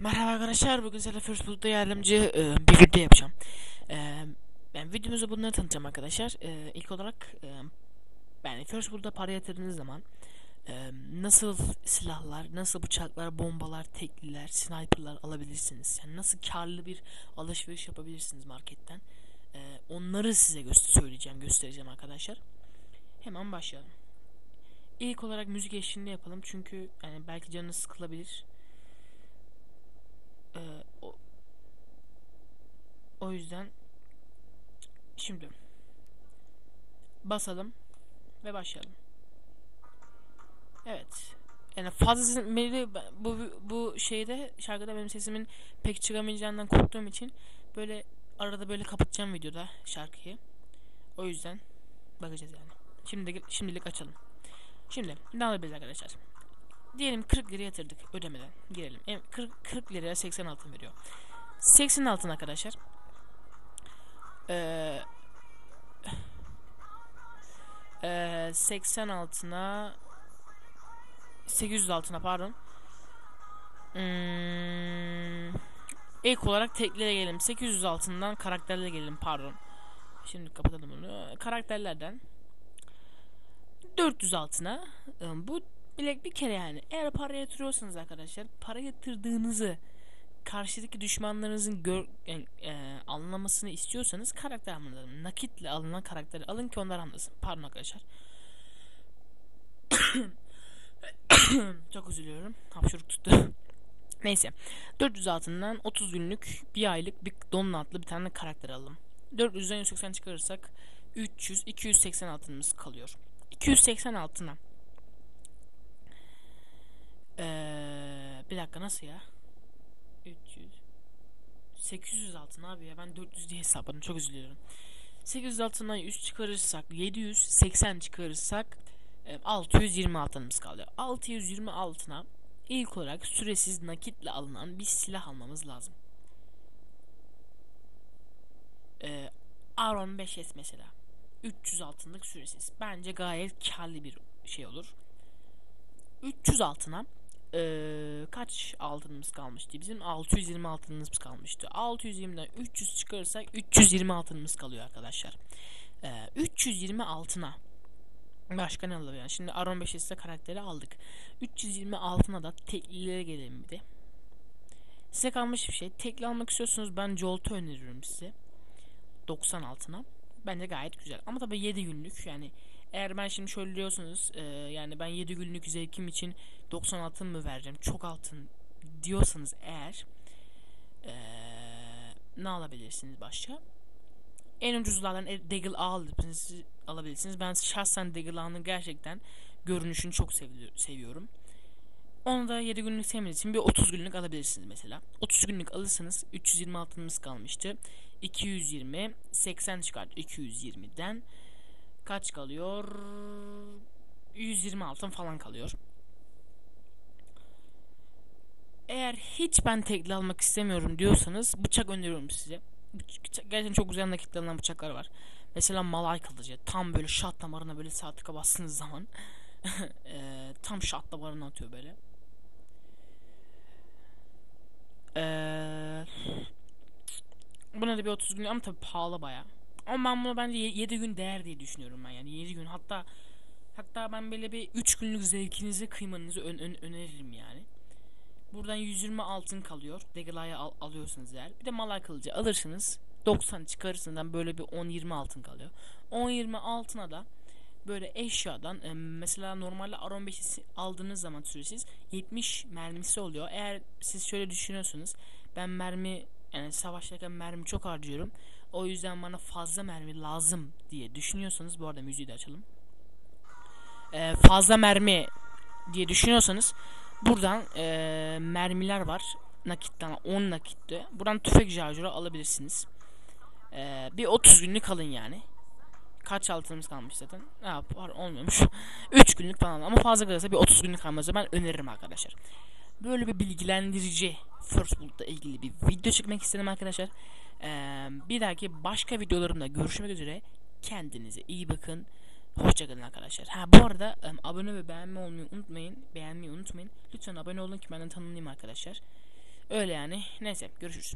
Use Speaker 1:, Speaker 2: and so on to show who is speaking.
Speaker 1: Merhaba arkadaşlar bugün size Facebook'ta yardımcı e, bir video yapacağım. E, ben videomuzu bunları tanıtacağım arkadaşlar. E, ilk olarak e, yani Facebook'ta para yatırdığınız zaman e, nasıl silahlar, nasıl bıçaklar, bombalar, tekliler, sniperlar alabilirsiniz. Yani nasıl karlı bir alışveriş yapabilirsiniz marketten. E, onları size göster söyleyeceğim, göstereceğim arkadaşlar. Hemen başlayalım. İlk olarak müzik eşliğinde yapalım çünkü yani belki canınız sıkılabilir. Ee, o, o yüzden şimdi basalım ve başlayalım. Evet. Yani fazla beni bu bu şeyde şarkıda benim sesimin pek çıkamayacağından korktuğum için böyle arada böyle kapatacağım videoda şarkıyı. O yüzden bakacağız yani. Şimdi şimdilik açalım. Şimdi ne alabiliriz arkadaşlar? Diyelim 40 lira yatırdık ödemeden. Girelim. 40, 40 liraya 80 altın veriyor. 80 altın arkadaşlar. Ee, e, 80 altına 800 altına pardon. Hmm, ilk olarak teklere gelelim. 800 altından karakterlere gelelim pardon. Şimdi kapatalım bunu. Karakterlerden 400 altına bu Bilek bir kere yani. Eğer para yatırıyorsanız arkadaşlar para yatırdığınızı karşıdaki düşmanlarınızın gör, yani, e, anlamasını istiyorsanız karakter almanız Nakitle alınan karakteri alın ki onlar anlasın. Pardon arkadaşlar. Çok üzülüyorum. Hapşuruk tuttu. Neyse. 400 altından 30 günlük bir aylık bir donla adlı bir tane karakter alalım. 400'den 180 çıkarırsak 300 280 altınımız kalıyor. 280 altına ee, bir dakika nasıl ya? 300 800 altın abi ya ben 400 diye hesapladım çok üzülüyorum. 800 altından 100 çıkarırsak 780 çıkarırsak 620 altınımız kalıyor. 620 altına ilk olarak süresiz nakitle alınan bir silah almamız lazım. Ee, Aron 5S mesela. 300 altınlık süresiz. Bence gayet karlı bir şey olur. 300 altına ee, kaç altınımız kalmıştı? Bizim 620 altınımız kalmıştı. 620'den 300 çıkarırsak 320 altınımız kalıyor arkadaşlar. Ee, 320 altına başka ne alıyor yani? Şimdi Aron 5 karakteri aldık. 320 altına da teklilere gelelim bir de. Size kalmış bir şey. Tekli almak istiyorsanız ben Jolt'u öneriyorum size. 90 altına. Bence gayet güzel. Ama tabii 7 günlük yani eğer ben şimdi şöyle diyorsunuz e, yani ben 7 günlük zevkim için 90 altın mı vereceğim çok altın diyorsanız eğer e, ne alabilirsiniz başka? En ucuzlardan e, Deagle A alabilirsiniz, alabilirsiniz. Ben şahsen Deagle A'nın gerçekten görünüşünü çok seviyorum. Onu da 7 günlük sevmediğiniz için bir 30 günlük alabilirsiniz mesela. 30 günlük alırsanız 320 altınımız kalmıştı. 220 80 çıkart 220'den kaç kalıyor? 120 altın falan kalıyor. Eğer hiç ben tekli almak istemiyorum diyorsanız bıçak öneriyorum size. Gerçekten çok güzel nakitli bıçaklar var. Mesela malay kılıcı. Tam böyle şat damarına böyle sağ tıka bastığınız zaman e, tam şat damarına atıyor böyle. Eee Buna da bir 30 gün ama tabii pahalı baya. Ama ben bunu bence 7 gün değer diye düşünüyorum ben yani 7 gün hatta hatta ben böyle bir 3 günlük zevkinizi kıymanızı ön, ön, öneririm yani. Buradan 120 altın kalıyor. Degela'yı al, alıyorsunuz eğer. Bir de malay kılıcı alırsınız. 90 çıkarırsından böyle bir 10-20 altın kalıyor. 10-20 altına da böyle eşyadan e, mesela normalde Aron 5'i aldığınız zaman süresiz 70 mermisi oluyor. Eğer siz şöyle düşünüyorsunuz ben mermi yani savaşlarken mermi çok harcıyorum. O yüzden bana fazla mermi lazım diye düşünüyorsanız bu arada müziği de açalım. Ee, fazla mermi diye düşünüyorsanız buradan e, mermiler var. Nakitten 10 nakitte. Buradan tüfek şarjörü alabilirsiniz. Ee, bir 30 günlük alın yani. Kaç altınımız kalmış zaten? Ha, var olmuyormuş. 3 günlük falan ama fazla kalırsa bir 30 günlük kalmazsa ben öneririm arkadaşlar. Böyle bir bilgilendirici First Blood'la ilgili bir video çekmek istedim arkadaşlar. Ee, bir dahaki başka videolarımda görüşmek üzere. Kendinize iyi bakın. Hoşçakalın arkadaşlar. Ha bu arada um, abone ve beğenme olmayı unutmayın. Beğenmeyi unutmayın. Lütfen abone olun ki benden tanınayım arkadaşlar. Öyle yani. Neyse görüşürüz.